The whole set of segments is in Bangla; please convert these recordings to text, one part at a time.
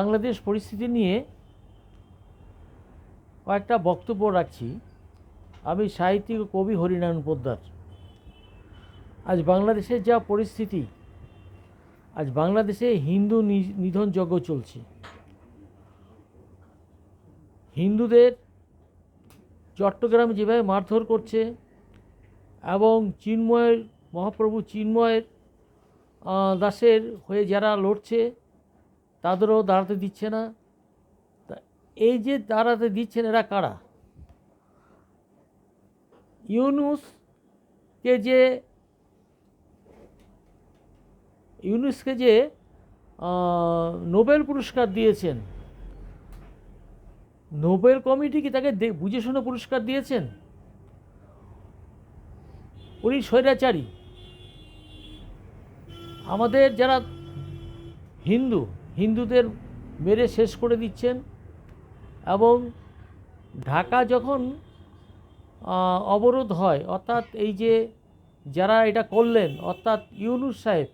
বাংলাদেশ পরিস্থিতি নিয়ে কয়েকটা বক্তব্য রাখছি। আমি সাহিত্যিক কবি হরিনারায়ণ পোদ্দার। আজ বাংলাদেশের যা পরিস্থিতি, আজ বাংলাদেশে হিন্দু নিধন যজ্ঞ চলছে। হিন্দুদের চট্টগ্রামে যেভাবে মারধর করছে এবং চিন্ময়ের, মহাপ্রভু চিন্ময়ের দাসের হয়ে যারা লড়ছে তাদেরও দাঁড়াতে দিচ্ছে না। তা এই যে দাঁড়াতে দিচ্ছেন এরা কারা? ইউনুসকে যে ইউনুসকে যে নোবেল পুরস্কার দিয়েছেন, নোবেল কমিটি কি তাকে বুঝে শুনে পুরস্কার দিয়েছেন? উনি স্বৈরাচারী। আমাদের যারা হিন্দু হিন্দুদের মেরে শেষ করে দিচ্ছেন এবং ঢাকা যখন অবরোধ হয়, অর্থাৎ এই যে যারা এটা করলেন, অর্থাৎ ইউনুস সাহেব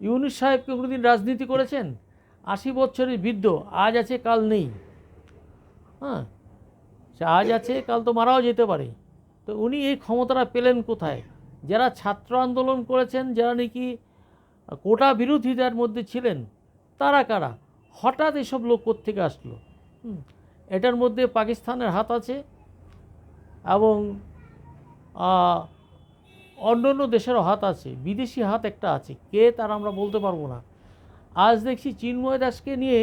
ইউনুস সাহেব কি কোনোদিন রাজনীতি করেছেন? আশি বছরের বৃদ্ধ, আজ আছে, কাল নেই। হ্যাঁ সে আজ আছে, কাল তো মারাও যেতে পারে। তো উনি এই ক্ষমতাটা পেলেন কোথায়? যারা ছাত্র আন্দোলন করেছেন, যারা নাকি কোটা বিরোধীদের মধ্যে ছিলেন তারা কারা? হঠাৎ এসব লোক কোত্থেকে আসলো? এটার মধ্যে পাকিস্তানের হাত আছে এবং অন্য অন্য দেশেরও হাত আছে, বিদেশি হাত একটা আছে, কে তার আমরা বলতে পারব না। আজ দেখছি চিন্ময় দাসকে নিয়ে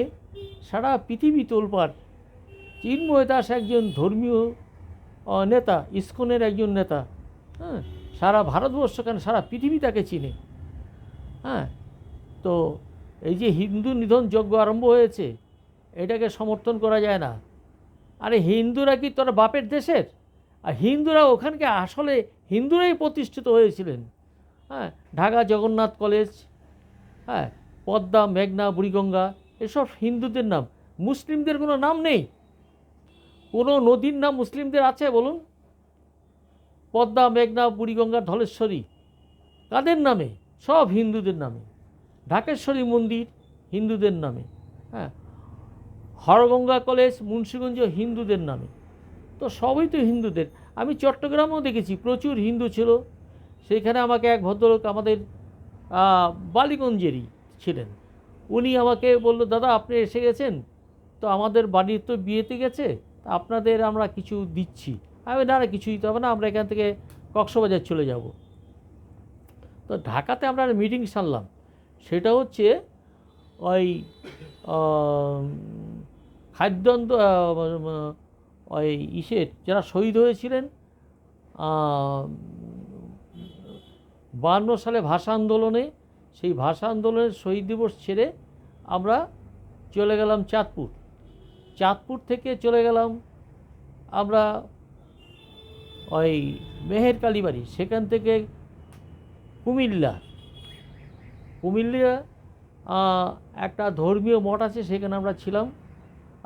সারা পৃথিবী তোলপাড়। চিন্ময় দাস একজন ধর্মীয় নেতা, ইস্কনের একজন নেতা হ্যাঁ সারা ভারতবর্ষ কেন সারা পৃথিবী তাকে চিনে? হ্যাঁ তো এই যে হিন্দু নিধন যজ্ঞ আরম্ভ হয়েছে, এটাকে সমর্থন করা যায় না। আরে হিন্দুরা কি তোরা বাপের দেশের? আর হিন্দুরা ওখানকে আসলে হিন্দুরাই প্রতিষ্ঠিত হয়েছিলেন। হ্যাঁ ঢাকা জগন্নাথ কলেজ হ্যাঁ পদ্মা, মেঘনা, বুড়িগঙ্গা, এসব হিন্দুদের নাম। মুসলিমদের কোনো নাম নেই। কোনো নদীর নাম মুসলিমদের আছে বলুন? পদ্মা, মেঘনা, বুড়িগঙ্গা, ধলেশ্বরী, কাদের নামে? সব হিন্দুদের নামে। ঢাকেশ্বরী মন্দির হিন্দুদের নামে হ্যাঁ? হরগঙ্গা কলেজ, মুন্সীগঞ্জ হিন্দুদের নামে। তো সবই তো হিন্দুদের। আমি চট্টগ্রামেও দেখেছি, প্রচুর হিন্দু ছিল। সেখানে আমাকে এক ভদ্রলোক আমাদের বালিগঞ্জেরই ছিলেন। উনি আমাকে বলল, দাদা, আপনি এসে গেছেন? তো আমাদের বাড়ির তো বিয়েতে গেছে আপনাদের আমরা কিছু দিচ্ছি। আমি, না না কিছু দিতে হবে না, আমরা এখান থেকে কক্সবাজার চলে যাব। তো ঢাকাতে আমরা মিটিং সারলাম। সেটা হচ্ছে ওই খাদ্যান্ত ওই ইসের যারা শহীদ হয়েছিলেন বান্ন সালে ভাষা আন্দোলনে, সেই ভাষা আন্দোলনের শহীদ দিবস ছেড়ে আমরা চলে গেলাম চাঁদপুর। চাঁদপুর থেকে চলে গেলাম আমরা ওই মেহের কালীবাড়ি সেখান থেকে কুমিল্লা। কুমিল্লা একটা ধর্মীয় মঠ আছে, সেখানে আমরা ছিলাম।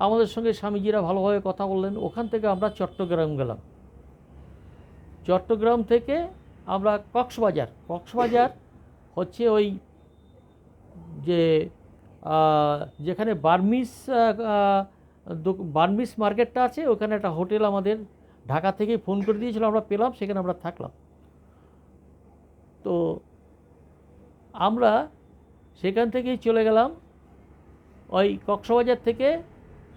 আমাদের সঙ্গে স্বামীজিরা ভালোভাবে কথা বললেন। ওখান থেকে আমরা চট্টগ্রাম গেলাম। চট্টগ্রাম থেকে আমরা কক্সবাজার কক্সবাজার হচ্ছে ওই যে যেখানে বার্মিস বার্মিস মার্কেটটা আছে, ওখানে একটা হোটেল আমাদের ঢাকা থেকে ফোন করে দিয়েছিল, আমরা পেলাম, সেখানে আমরা থাকলাম। তো আমরা সেখান থেকেই চলে গেলাম, ওই কক্সবাজার থেকে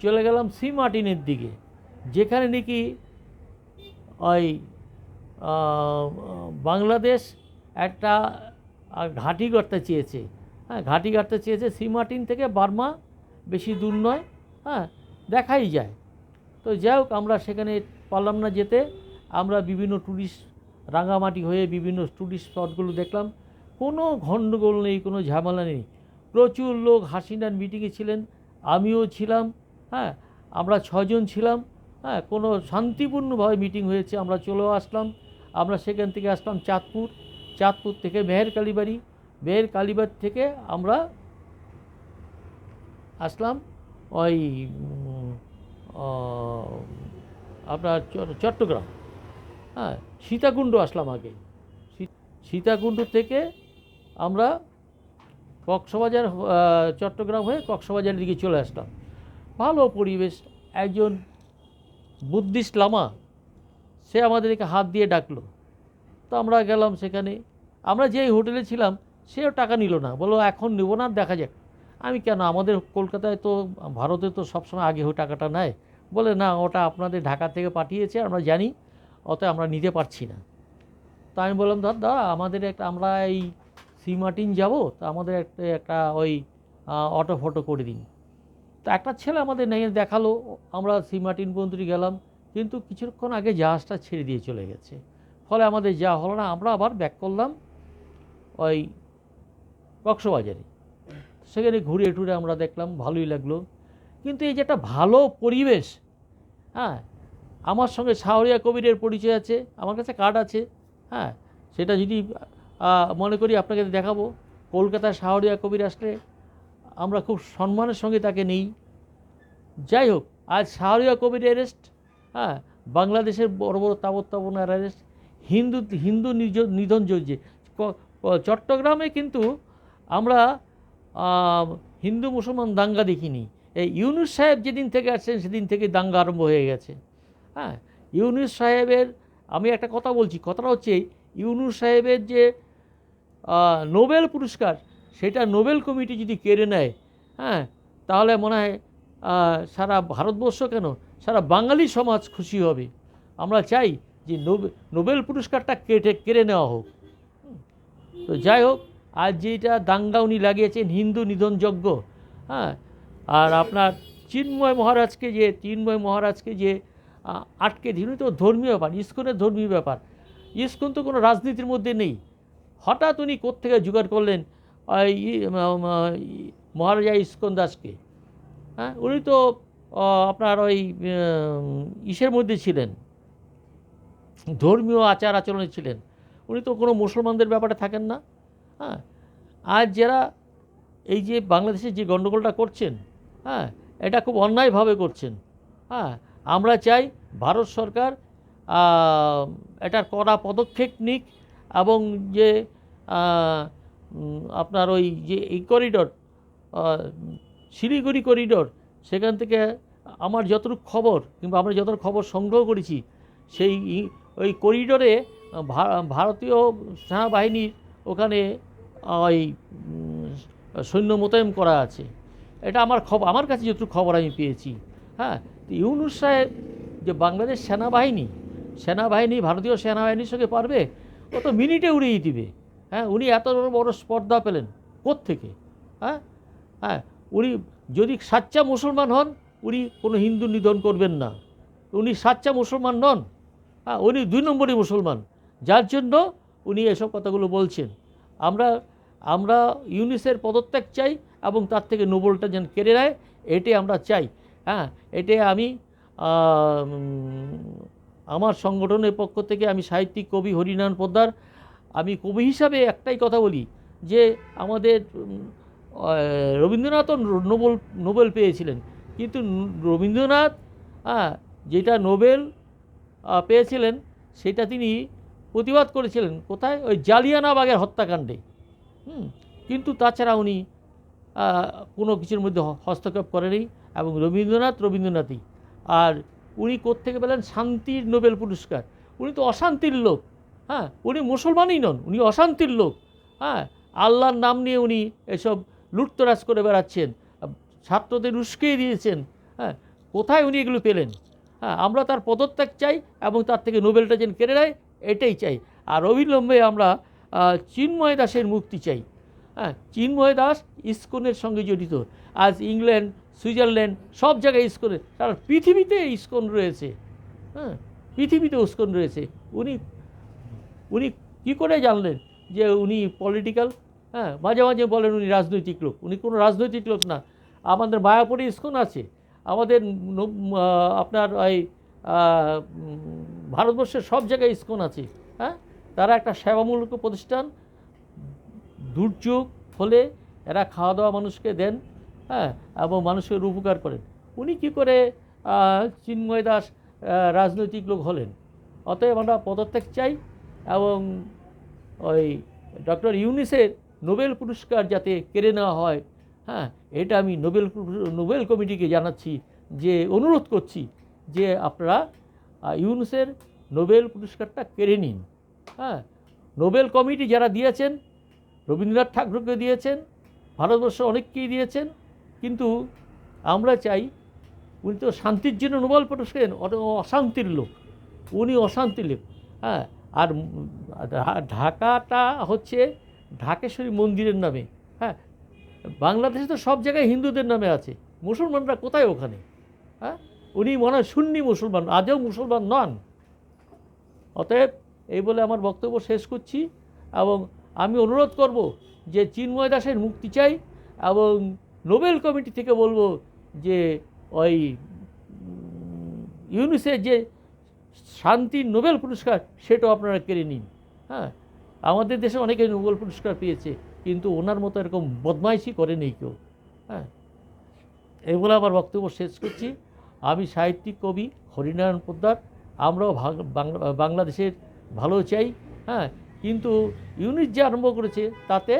চলে গেলাম সি মার্টিনের দিকে, যেখানে নাকি ওই বাংলাদেশ একটা ঘাঁটি করতে চেয়েছে। হ্যাঁ ঘাঁটি কাটতে চেয়েছে সি মার্টিন থেকে, বার্মা বেশি দূর নয় হ্যাঁ দেখাই যায়। তো যাই হোক, আমরা সেখানে পারলাম না যেতে, আমরা বিভিন্ন ট্যুরিস্ট রাঙামাটি হয়ে বিভিন্ন ট্যুরিস্ট স্পটগুলো দেখলাম। কোনো গণ্ডগোল নেই, কোনো ঝামেলা নেই। প্রচুর লোক হাসিনার মিটিংয়ে ছিলেন, আমিও ছিলাম হ্যাঁ আমরা ছজন ছিলাম হ্যাঁ কোনো শান্তিপূর্ণভাবে মিটিং হয়েছে, আমরা চলেও আসলাম, আমরা সেখান থেকে আসলাম চাঁদপুর চাঁদপুর থেকে মেহের কালীবাড়ি মেহের কালীবাড়ি থেকে আমরা আসলাম ওই আপনার চট্টগ্রাম হ্যাঁ সীতাকুণ্ড আসলাম আগে। সীতাকুণ্ড থেকে আমরা কক্সবাজার চট্টগ্রাম হয়ে কক্সবাজারের দিকে চলে আসলাম। ভালো পরিবেশ, একজন বুদ্ধিস্ট লামা, সে আমাদেরকে হাত দিয়ে ডাকলো। তো আমরা গেলাম সেখানে। আমরা যেই হোটেলে ছিলাম, সেও টাকা নিল না। বলো এখন নেব না, দেখা যাক। আমি, কেন? আমাদের কলকাতায় তো, ভারতে তো সবসময় আগে ওই টাকাটা নেয়। বলে, না, ওটা আপনাদের ঢাকা থেকে পাঠিয়েছে, আমরা জানি অত আমরা নিতে পারছি না। তো আমি বললাম ধর দাদা, আমাদের একটা, আমরা এই সি মার্টিন যাব, তো আমাদের একটা একটা ওই অটো ফটো করে দিন। তো একটা ছেলে আমাদের নিয়ে দেখাল, আমরা সি মার্টিন পর্যন্ত গেলাম, কিন্তু কিছুক্ষণ আগে জাহাজটা ছেড়ে দিয়ে চলে গেছে। ফলে আমাদের যা হলো না, আমরা আবার ব্যাক করলাম ওই কক্সবাজারে। সেখানে ঘুরে টুরে আমরা দেখলাম, ভালোই লাগল। কিন্তু এই যে একটা ভালো পরিবেশ হ্যাঁ আমার সঙ্গে শাহরিয়া কবিরের পরিচয় আছে, আমার কাছে কার্ড আছে হ্যাঁ সেটা যদি মনে করি আপনাকে দেখাবো। কলকাতায় শাহরিয়া কবির আসলে আমরা খুব সম্মানের সঙ্গে তাকে নেই। যাই হোক, আজ শাহরিয়া কবির অ্যারেস্ট হ্যাঁ বাংলাদেশের বড় বড় তাবৎ তাবনার অ্যারেস্ট হিন্দু হিন্দু নিধন ক- চট্টগ্রামে কিন্তু আমরা হিন্দু মুসলমান দাঙ্গা দেখিনি। এই ইউনুস সাহেব যেদিন থেকে আসছেন, সেদিন থেকে দাঙ্গা আরম্ভ হয়ে গেছে। হ্যাঁ ইউনুস সাহেবের, আমি একটা কথা বলছি, কথাটা হচ্ছে ইউনুস সাহেবের যে নোবেল পুরস্কার, সেটা নোবেল কমিটি যদি কেড়ে নেয় হ্যাঁ তাহলে মনে হয় সারা ভারতবর্ষ কেন? সারা বাঙালি সমাজ খুশি হবে। আমরা চাই যে নোবে- নোবেল পুরস্কারটা কেটে, কেড়ে নেওয়া হোক। তো যাই হোক, আর যেটা দাঙ্গা উনি লাগিয়েছেন হিন্দু নিধন যজ্ঞ হ্যাঁ আর আপনার চিন্ময় মহারাজকে যে, চিন্ময় মহারাজকে যে আটকে দিন তো ধর্মীয় ব্যাপার, ইস্কনের ধর্মীয় ব্যাপার। ইস্কন তো কোনো রাজনীতির মধ্যে নেই। হঠাৎ উনি কোত্থেকে জোগাড় করলেন? মহারাজা ইস্কন দাসকে। হ্যাঁ উনি তো আপনার ওই ইসের মধ্যে ছিলেন। ধর্মীয় আচার আচরণে ছিলেন। উনি তো কোনো মুসলমানদের ব্যাপারে থাকেন না। হ্যাঁ আর যারা এই যে বাংলাদেশে যে গণ্ডগোলটা করছেন হ্যাঁ এটা খুব অন্যায়ভাবে করছেন। হ্যাঁ আমরা চাই ভারত সরকার এটার কড়া পদক্ষেপ নিক এবং যে আপনার ওই যে এই করিডর শিলিগুড়ি করিডর, সেখান থেকে আমার যতটুকু খবর কিংবা আমরা যতটুকু খবর সংগ্রহ করেছি, সেই ওই করিডোরে ভারতীয় সেনাবাহিনীর ওখানে ওই সৈন্য মোতায়েন করা আছে। এটা আমার খবর আমার কাছে যতটুকু খবর আমি পেয়েছি। হ্যাঁ ইউনুস সাহেব যে বাংলাদেশ সেনাবাহিনী সেনাবাহিনী, ভারতীয় সেনাবাহিনীর সঙ্গে পারবে? ও তো মিনিটে উড়িয়ে দিবে। হ্যাঁ উনি এত বড় স্পর্ধা পেলেন কোত্থেকে? হ্যাঁ হ্যাঁ উনি যদি সাচ্চা মুসলমান হন, উনি কোনো হিন্দু নিধন করবেন না। উনি সাচ্চা মুসলমান নন। হ্যাঁ উনি দুই নম্বরই মুসলমান। যার জন্য উনি এসব কথাগুলো বলছেন। আমরা আমরা ইউনিসের পদত্যাগ চাই এবং তার থেকে নোবেলটা যেন কেড়ে নেয়, এটাই আমরা চাই। হ্যাঁ এটাই আমি আমার সংগঠনের পক্ষ থেকে আমি সাহিত্যিক কবি হরিনারায়ণ পোদ্দার, আমি কবি হিসাবে একটাই কথা বলি যে আমাদের রবীন্দ্রনাথও নোবেল নোবেল পেয়েছিলেন। কিন্তু রবীন্দ্রনাথ হ্যাঁ যেটা নোবেল পেয়েছিলেন, সেটা তিনি প্রতিবাদ করেছিলেন, কোথায়? ওই জালিয়ানাবাগের হত্যাকাণ্ডে। হুম, কিন্তু তাছাড়া উনি কোনো কিছুর মধ্যে হস্তক্ষেপ করেনি এবং রবীন্দ্রনাথ রবীন্দ্রনাথই। আর উনি কোত্থেকে পেলেন? শান্তির নোবেল পুরস্কার। উনি তো অশান্তির লোক হ্যাঁ? উনি মুসলমানই নন, উনি অশান্তির লোক হ্যাঁ? আল্লাহর নাম নিয়ে উনি এসব লুটতরাজ করে বেড়াচ্ছেন, ছাত্রদের উস্কিয়ে দিয়েছেন হ্যাঁ? কোথায় উনি এগুলো পেলেন? হ্যাঁ আমরা তার পদত্যাগ চাই এবং তার থেকে নোবেলটা যেন কেড়ে নেয়, এটাই চাই। আর অবিলম্বে আমরা চিন্ময় দাসের মুক্তি চাই হ্যাঁ? চিন্ময় দাস ইস্কনের সঙ্গে জড়িত। আজ ইংল্যান্ড সুইজারল্যান্ড, সব জায়গায় ইস্কনের সারা পৃথিবীতে ইস্কন রয়েছে। হ্যাঁ পৃথিবীতে ইস্কন রয়েছে। উনি উনি কী করে জানলেন যে উনি পলিটিক্যাল হ্যাঁ মাঝে মাঝে বলেন উনি রাজনৈতিক লোক। উনি কোনো রাজনৈতিক লোক না। আমাদের মায়াপুরে ইস্কন আছে। আমাদের আপনার ওই ভারতবর্ষের সব জায়গায় ইস্কন আছে। হ্যাঁ তারা একটা সেবামূলক প্রতিষ্ঠান। দুর্যোগ হলে এরা খাওয়া দাওয়া মানুষকে দেন। হ্যাঁ এবং মানুষের উপকার করেন। উনি কি করে চিন্ময় দাস রাজনৈতিক লোক হলেন। অতএব আমরা পদত্যাগ চাই এবং ওই ডক্টর ইউনিসের নোবেল পুরস্কার যাতে কেড়ে নেওয়া হয় হ্যাঁ এটা আমি নোবেল নোবেল কমিটিকে জানাচ্ছি যে অনুরোধ করছি যে আপনারা ইউনুসের নোবেল পুরস্কারটা কেড়ে নিন। হ্যাঁ নোবেল কমিটি যারা দিয়েছেন, রবীন্দ্রনাথ ঠাকুরকে দিয়েছেন, ভারতবর্ষ অনেককেই দিয়েছেন কিন্তু আমরা চাই উনি তো শান্তির জন্য নোবেল পুরস্কার অশান্তির লোক। উনি অশান্তির লোক। হ্যাঁ আর ঢাকাটা হচ্ছে ঢাকেশ্বরী মন্দিরের নামে। হ্যাঁ বাংলাদেশে তো সব জায়গায় হিন্দুদের নামে আছে। মুসলমানরা কোথায় ওখানে? হ্যাঁ উনি মনে হয় সুন্নি মুসলমান, আজও মুসলমান নন। অতএব এই বলে আমার বক্তব্য শেষ করছি এবং আমি অনুরোধ করব যে চিন্ময় দাসের মুক্তি চাই এবং নোবেল কমিটি থেকে বলব যে ওই উম, ইউনিসেফ যে শান্তির নোবেল পুরস্কার সেটাও আপনারা কেড়ে নিন। হ্যাঁ আমাদের দেশে অনেকে নোবেল পুরস্কার পেয়েছে কিন্তু ওনার মতো এরকম বদমাইশি করে নেই কেউ। হ্যাঁ এই বলে আমার বক্তব্য শেষ করছি। আমি সাহিত্যিক কবি হরিনারায়ণ পোদ্দার আমরাও বাংলাদেশের ভালো চাই। হ্যাঁ কিন্তু ইউনিট যে আরম্ভ করেছে তাতে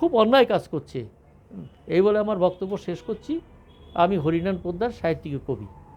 খুব অন্যায় কাজ করছে। এই বলে আমার বক্তব্য শেষ করছি। আমি হরিনারায়ণ পোদ্দার, সাহিত্যিক কবি।